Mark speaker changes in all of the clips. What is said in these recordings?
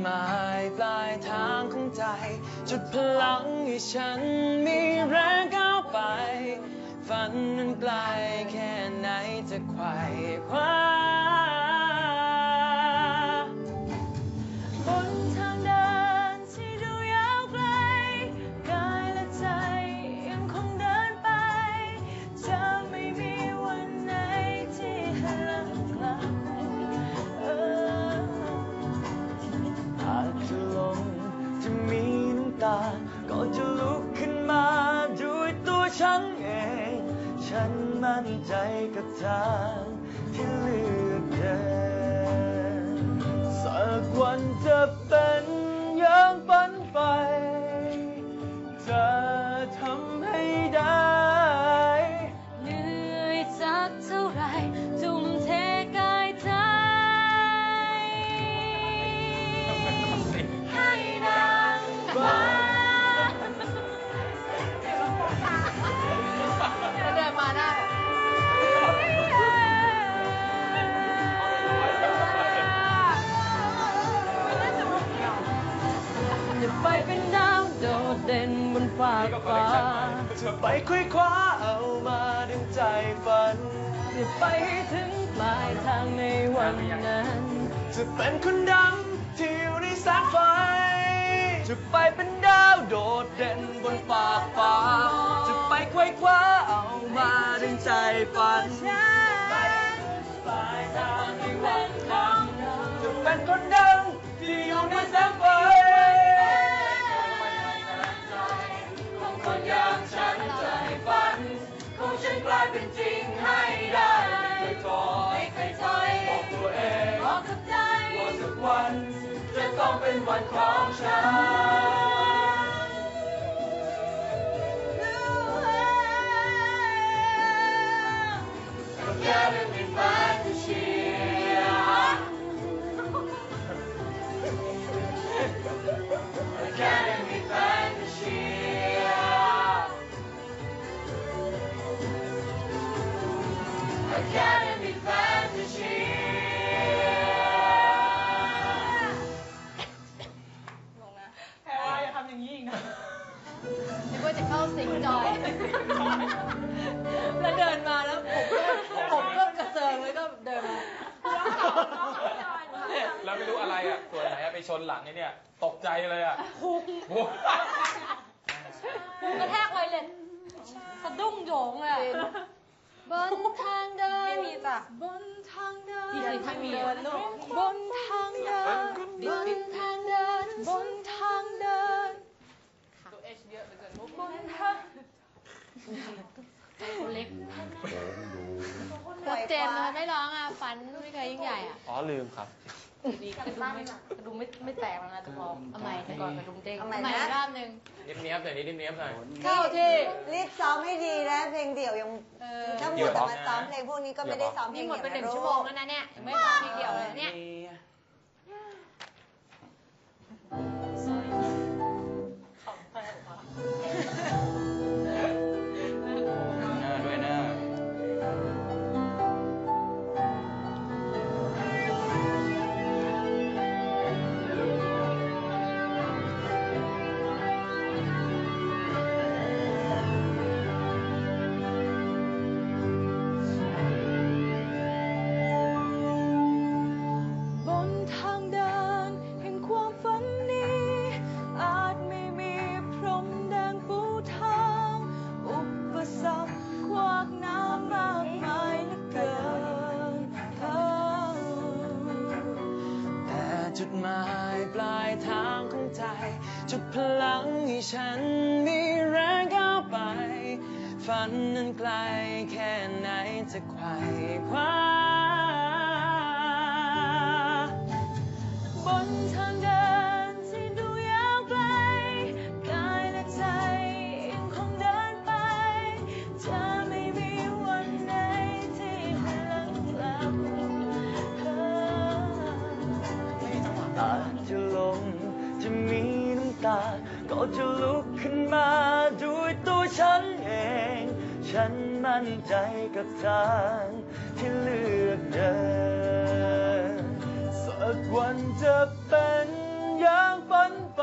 Speaker 1: หมายปลายทางของใจ จุดพลังให้ฉันมีแรงก้าวไป ฝันนั้นไกลแค่ไหนจะไขว่คว้า
Speaker 2: มั่น
Speaker 1: ใจกับทางที่เลือกเดินสักวันจะ เด่
Speaker 2: นบนฟ้ากฟ้า
Speaker 1: ไปคุยคว้าเอามาดึงใจฝัน
Speaker 2: จะไปให้ถึงปลายทางในวันนั้น
Speaker 1: จะเป็นคนดังที่อยู่ในแสงไฟ จะไปเป็นดาวโดดเด่นบนฟากฟ้า จะไปไขว้คว้าเอามาดึงใจฝันไปปลายทางในวันนั้นจะเป็นคนดังที่อยู่ในแสงไฟ นี้อีกนะนึ
Speaker 2: กว่าจะเข้าสิงจอย แล้วเดินมาแล้วผมก็ผมก็กระเซิงแล้วก็เดินมา
Speaker 3: แล้วไม่รู้อะไรอะ ส่วนไหนอะไปชนหลังไอ้เนี่ย ตกใจเลยอะ
Speaker 2: คุก
Speaker 3: โอ้โห
Speaker 2: กระแทกไวเลยสะดุ้งโยงเลยบนทางเดินไม่มีจ้ะบนทางเดินที่ไม่มีลูกบนทางเดินบนทางเดินบน ไมไม่ร้องอะฟันไม่เคยยิ่งใหญ่อะ
Speaker 3: อ๋อลืมครับ
Speaker 2: ดีกระดุมไม่กระดุมไม่ไม่แตกแล้วนะจะพอเอาใหม่แต่ก่อนกระดุมเด้ง
Speaker 4: เอาใหม่
Speaker 2: ใหม่
Speaker 4: นะ
Speaker 2: รอบหนึ่ง
Speaker 3: เนียบเนียบๆหน่อยนิดเนียบๆหน่อย
Speaker 2: เข้าที่
Speaker 4: รีบซ้อมให้ดีนะเพลงเดี่ยวยัง
Speaker 2: เออ
Speaker 4: ถ้ามัวแต่มาซ้อมเพลงพวกนี้ก็ไม่ได้ซ้อมเพล
Speaker 2: นี่
Speaker 4: ง
Speaker 2: หมด
Speaker 4: เดี่ยว
Speaker 2: ไปหนึ่ง
Speaker 4: นะ
Speaker 2: ชั่วโมงแล้วนะเนี่ยยังไม่ฟังเพลงเดียวเลยเนี่ย จุก
Speaker 1: พลังให้ฉันมีแรงก้าวไป ฝันนั้นไกลแค่ไหนจะไขว่คว้า
Speaker 2: บนทาง
Speaker 1: ตา ก็จะลุกขึ้นมาด้วยตัวฉันเอง ฉันมั่นใจกับทางที่เลือกเดิน สักวันจะเป็นอย่างฝันไป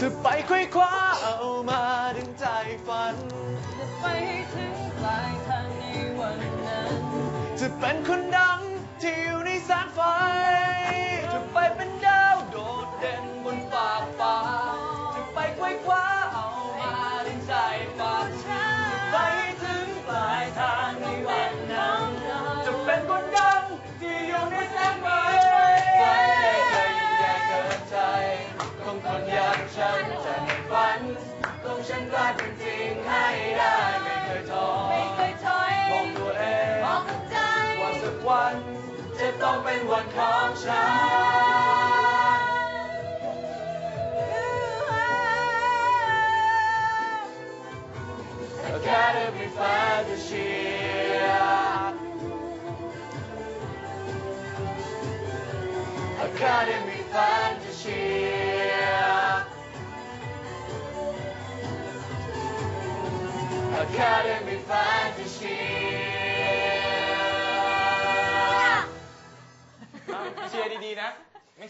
Speaker 1: จะไปควยคว้าเอามาดึงใจฝัน
Speaker 2: จะไปให้ถึงปลายทางในวันนั้น
Speaker 1: จะเป็นคนดังที่อยู่ในแสงไฟ เป็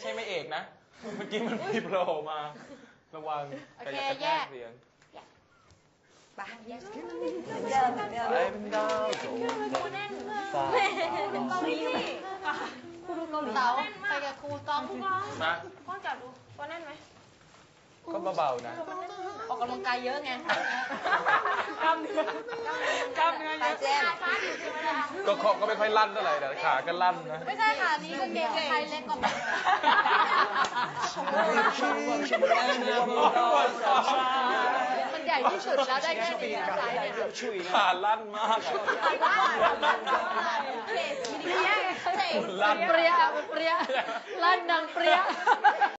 Speaker 3: ใช่ไม่เอกนะ เมื่อกี้มันมีโผล่มา ระวัง
Speaker 2: โอเค
Speaker 3: กระแท
Speaker 2: แยก
Speaker 3: เสียง
Speaker 4: ไปเหมือนเดิมเหมือนเดิม
Speaker 1: ไปเป็นดาวโดดเด่นฟ้า
Speaker 2: เกาหลีครูดูเกาหลีเต๋าไปกับครูต้อง
Speaker 3: มา
Speaker 2: ก้อนจับดูก้อนแน่นไหม
Speaker 3: ก็เบาๆนะ
Speaker 2: ออกกำลังกายเยอะไงกล้ามเนื้อกล้ามเนื้อ
Speaker 4: ไปเจมส์
Speaker 3: ก็คอก็ไม่ค่อยลั่นเท่าไหร่แต่ขาก็ลั่นนะ
Speaker 2: ไม่ใช่ค่ะนี่กางเกงใครเล็กกว่าแม่มันใหญ่ที่สุดแล้วได้แค่นี้นะไซส์เนี่ย
Speaker 3: ขาลั่นมากอะ
Speaker 2: เปรี้ยเปรี้ยมันเปรี้ยลั่นดังเปรี้ย